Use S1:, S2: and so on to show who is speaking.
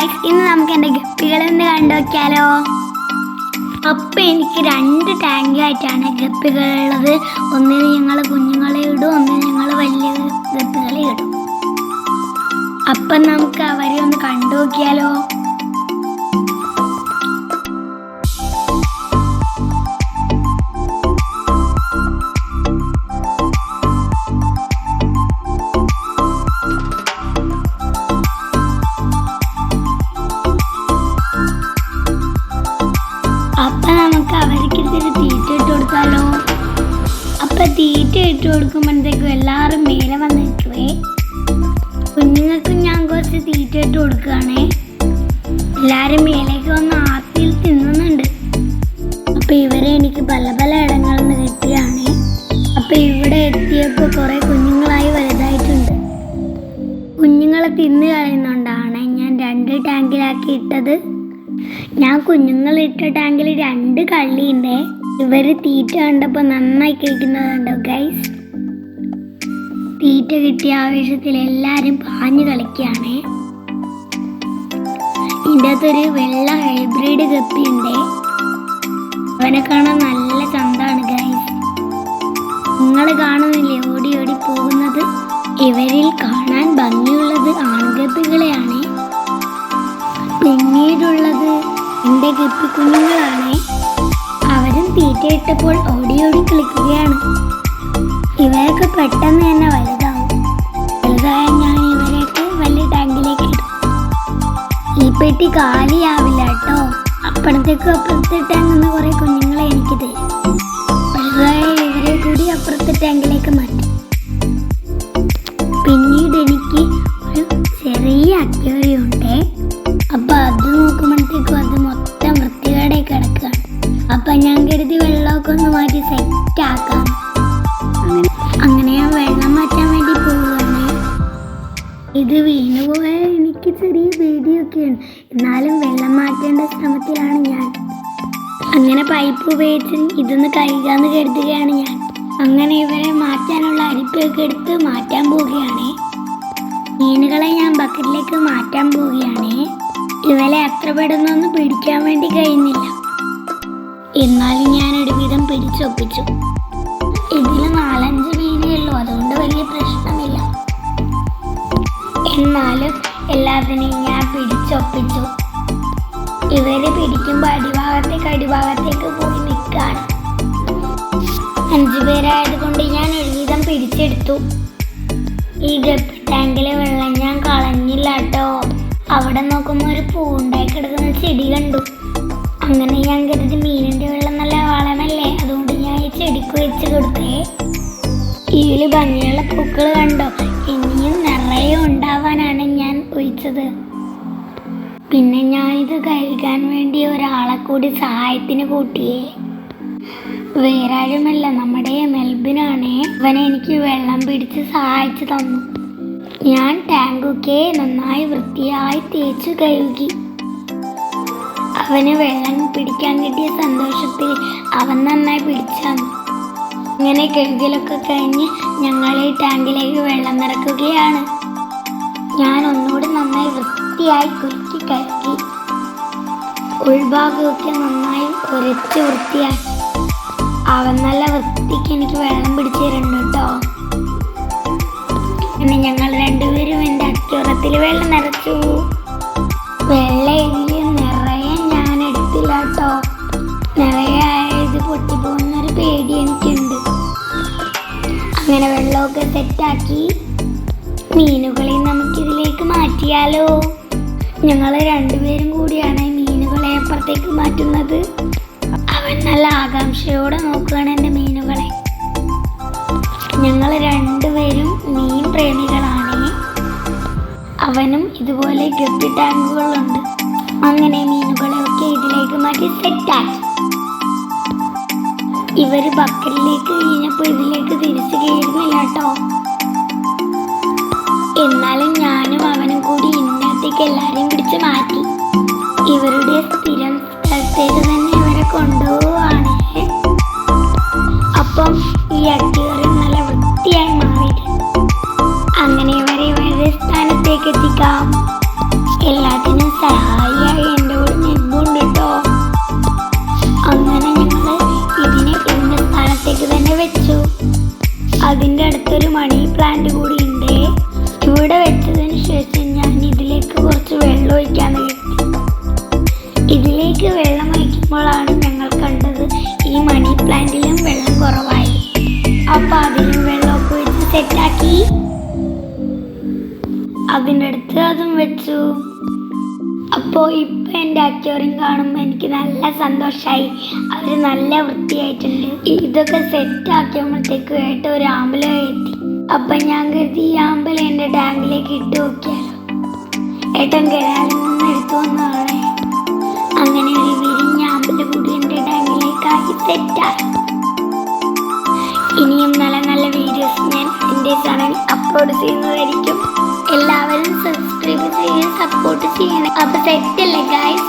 S1: Guys ഇന്ന് നമുക്ക് എന്റെ ഗപ്പികളൊന്ന് കണ്ടു നോക്കിയാലോ അപ്പം എനിക്ക് രണ്ട് ടാങ്കായിട്ടാണ് ഗപ്പികളുള്ളത് ഒന്നിന് ഞങ്ങൾ കുഞ്ഞുങ്ങളെ ഇടും ഒന്നിന് ഞങ്ങൾ വലിയ ഗപ്പികളെ ഇടും. അപ്പം നമുക്ക് അവരെ ഒന്ന് കണ്ടു നോക്കിയാലോ തീറ്റ ഇട്ട് കൊടുക്കുമ്പോഴത്തേക്കും എല്ലാവരും മേലെ വന്നിട്ടുവേ കുഞ്ഞുങ്ങൾക്കും ഞാൻ കുറച്ച് തീറ്റ ഇട്ട് കൊടുക്കുകയാണേ. എല്ലാവരും മേലേക്ക് വന്ന് ആത്തിയിൽ തിന്നുന്നുണ്ട്. അപ്പം ഇവരെ എനിക്ക് പല പല ഇടങ്ങളിൽ നിന്ന് കിട്ടിയാണ് അപ്പം ഇവിടെ എത്തിയപ്പോൾ കുറേ കുഞ്ഞുങ്ങളായി വലുതായിട്ടുണ്ട്. കുഞ്ഞുങ്ങളെ തിന്നു കളയുന്നുണ്ടാണ് ഞാൻ രണ്ട് ടാങ്കിലാക്കി ഇട്ടത്. ഞാൻ കുഞ്ഞുങ്ങളിട്ട ടാങ്കിൽ രണ്ട് കള്ളിയുണ്ട്. ഇവർ തീറ്റ കണ്ടപ്പോൾ നന്നായി കഴിക്കുന്നതുണ്ടോ ഗൈസ് തീറ്റ കിട്ടിയ ആവേശത്തിൽ എല്ലാരും പാഞ്ഞു കളിക്കുകയാണ്. ഇതിന്റെ അകത്തൊരു വെള്ള ഹൈബ്രിഡ് കപ്പി ഉണ്ട് അവനെ കാണാൻ നല്ല ചന്താണ് ഗൈസ് നിങ്ങൾ കാണുന്നില്ലേ ഓടി ഓടി പോകുന്നത്? ഇവരിൽ കാണാൻ ഭംഗിയുള്ളത് ആൺകപ്പികളെയാണ് പിന്നീടുള്ളത് എന്റെ ഗപ്പി ഇട്ടപ്പോൾ ഓടി ഓടി കളിക്കുകയാണ്. ഇവരൊക്കെ പെട്ടെന്ന് തന്നെ വലുതാവും. വലുതായ ഞാൻ ഇവരെയൊക്കെ വലിയ ടാങ്കിലേക്ക് ഇടും. ഈ പെട്ടി കാലിയാവില്ല കേട്ടോ. അപ്പുറത്തേക്കും അപ്പുറത്തെ ടാങ്കിൽ നിന്ന് കുറേ കുഞ്ഞുങ്ങളെ എനിക്ക് തരും അപ്പൊ ഞാൻ കരുതി വെള്ളമൊക്കെ ഒന്ന് മാറ്റി സെറ്റ് ആക്കാം. അങ്ങനെ അങ്ങനെ ഞാൻ വെള്ളം മാറ്റാൻ വേണ്ടി പോവുകയാണ്. ഇത് വീണു പോയാൽ എനിക്ക് ചെറിയ പേടിയൊക്കെയാണ്. എന്നാലും വെള്ളം മാറ്റേണ്ട ശ്രമത്തിലാണ് ഞാൻ. അങ്ങനെ പൈപ്പ് ഉപയോഗിച്ച് ഇതൊന്ന് കഴുകാന്ന് കരുതുകയാണ് ഞാൻ. അങ്ങനെ ഇവരെ മാറ്റാനുള്ള അരിപ്പൊക്കെ എടുത്ത് മാറ്റാൻ പോവുകയാണ്. മീനുകളെ ഞാൻ ബക്കറ്റിലേക്ക് മാറ്റാൻ പോവുകയാണ്. ഇവരെ എത്ര പെടുന്നൊന്നും പിടിക്കാൻ വേണ്ടി കഴിയുന്നില്ല. എന്നാലും ഞാൻ ഒരുവിധം പിടിച്ചൊപ്പിച്ചു. ഇതിൽ നാലഞ്ച് വീതിയുള്ളൂ അതുകൊണ്ട് വലിയ പ്രശ്നമില്ല. എന്നാലും എല്ലാത്തിനെയും ഞാൻ പിടിച്ചൊപ്പിച്ചു. ഇവർ പിടിക്കുമ്പോൾ അടിഭാഗത്തേക്ക് അടിഭാഗത്തേക്ക് പോയി നിൽക്കാണ് അഞ്ചു പേരായത് കൊണ്ട് ഞാൻ ഒരുവിധം പിടിച്ചെടുത്തു. ഈ ഗപ്പി ടാങ്കിലെ വെള്ളം ഞാൻ കളഞ്ഞില്ല കേട്ടോ അവിടെ നോക്കുമ്പോൾ ഒരു പൂണ്ടായി കിടക്കുന്ന ചെടി കണ്ടു. അങ്ങനെ ഞാൻ ഇതിൽ ഭംഗിയുള്ള പൂക്കൾ കണ്ടോ? ഇനിയും നിറയെ ഉണ്ടാവാനാണ് ഞാൻ ഒഴിച്ചത് പിന്നെ ഞാൻ ഇത് കഴുകാൻ വേണ്ടി ഒരാളെ കൂടി സഹായത്തിന് കൂട്ടിയേ. വേറെ നമ്മുടെ മെൽബിനാണ്. അവൻ എനിക്ക് വെള്ളം പിടിച്ച് സഹായിച്ചു തന്നു. ഞാൻ ടാങ്കൊക്കെ നന്നായി വൃത്തിയായി തേച്ച് കഴുകി. അവന് വെള്ളം പിടിക്കാൻ കിട്ടിയ സന്തോഷത്തിൽ അവൻ നന്നായി പിടിച്ചു അങ്ങനെ കഴുകലൊക്കെ കഴിഞ്ഞ് ഞങ്ങൾ ഈ ടാങ്കിലേക്ക് വെള്ളം നിറക്കുകയാണ്. ഞാൻ ഒന്നുകൂടി നന്നായി വൃത്തിയായി കുലുക്കി കഴുകി ഉൾഭാഗമൊക്കെ നന്നായി ഉരച്ച് വൃത്തിയാക്കി. അവൻ നല്ല വൃത്തിക്ക് എനിക്ക് വെള്ളം പിടിച്ചു തരുന്നുണ്ട് കേട്ടോ. പിന്നെ ഞങ്ങൾ രണ്ടുപേരും എന്റെ അച്ചുറത്തിൽ വെള്ളം നിറച്ചു. വെള്ളം അങ്ങനെ വെള്ളമൊക്കെ സെറ്റാക്കി മീനുകളെ നമുക്കിതിലേക്ക് മാറ്റിയാലോ? ഞങ്ങൾ രണ്ടുപേരും കൂടിയാണ് മീനുകളെ അപ്പുറത്തേക്ക് മാറ്റുന്നത്. അവൻ നല്ല ആകാംക്ഷയോടെ നോക്കുകയാണ് എന്റെ മീനുകളെ. ഞങ്ങൾ രണ്ടുപേരും മീൻ പ്രേമികളാണ്. അവനും ഇതുപോലെ ഗപ്പി ടാങ്കുകളുണ്ട്. അങ്ങനെ മീനുകളെയൊക്കെ ഇതിലേക്ക് മാറ്റി സെറ്റാക്കി. ഇവർ ബക്കറ്റിലേക്ക് കഴിഞ്ഞപ്പോൾ ഇതിലേക്ക് തിരിച്ചു കയറുന്നില്ല കേട്ടോ എന്നാലും ഞാനും അവനും കൂടി ഇന്നത്തേക്ക് എല്ലാരെയും പിടിച്ച് മാറ്റി. ഇവരുടെ സ്ഥിരം സ്ഥലത്തേക്ക് തന്നെ ഇവരെ കൊണ്ടുപോവാണ് അപ്പം ഈ അക്വേറിയം നല്ല വൃത്തിയായി മാറിയിട്ടുണ്ട് അങ്ങനെ ഇവരെ ഇവരുടെ സ്ഥാനത്തേക്ക് എത്തിക്കാം. പ്ലാന്റ് കൂടി ഉണ്ട് ഇവിടെ വെച്ചതിന് ശേഷം ഞാൻ ഇതിലേക്ക് കുറച്ച് വെള്ളം ഒഴിക്കാൻ വേണ്ടി. ഇതിലേക്ക് വെള്ളം ഒഴിക്കുമ്പോഴാണ് ഞങ്ങൾ കണ്ടത് ഈ മണി പ്ലാന്റിലും വെള്ളം കുറവായി. അപ്പൊ അതിലും വെള്ളമൊക്കെ ഒഴിച്ച് സെറ്റാക്കി അതിന്റെ അടുത്ത് അതും വെച്ചു. അപ്പോൾ ഇപ്പം എന്റെ അച്ചോറിയും കാണുമ്പോൾ എനിക്ക് നല്ല സന്തോഷമായി അവർ നല്ല വൃത്തിയായിട്ടുണ്ട്. ഇതൊക്കെ സെറ്റ് ആക്കിയപ്പോഴത്തേക്ക് ഏട്ട ഒരു ആമ്പല എത്തി. അപ്പം ഞാൻ കരുതി ഈ ആമ്പല എന്റെ ടാങ്കിലേക്ക് ഇട്ട് നോക്കിയാലോ. ഏട്ടൻ കരാലിൽ നിന്ന് എടുത്തു വന്നതാണ് അങ്ങനെ ഒരു വിരിഞ്ഞ ആമ്പല കൂടി എന്റെ ടാങ്കിലേക്കാക്കി തെറ്റാ ഇനിയും നല്ല നല്ല വീഡിയോസ് ഞാൻ എന്റെ ചാനൽ അപ്ലോഡ് ചെയ്യുന്നതായിരിക്കും. എല്ലാവരും സബ്സ്ക്രൈബ് ചെയ്യുക സപ്പോർട്ട് ചെയ്യണം. അപ്പോൾ തെറ്റല്ലേ ഗായ്സ്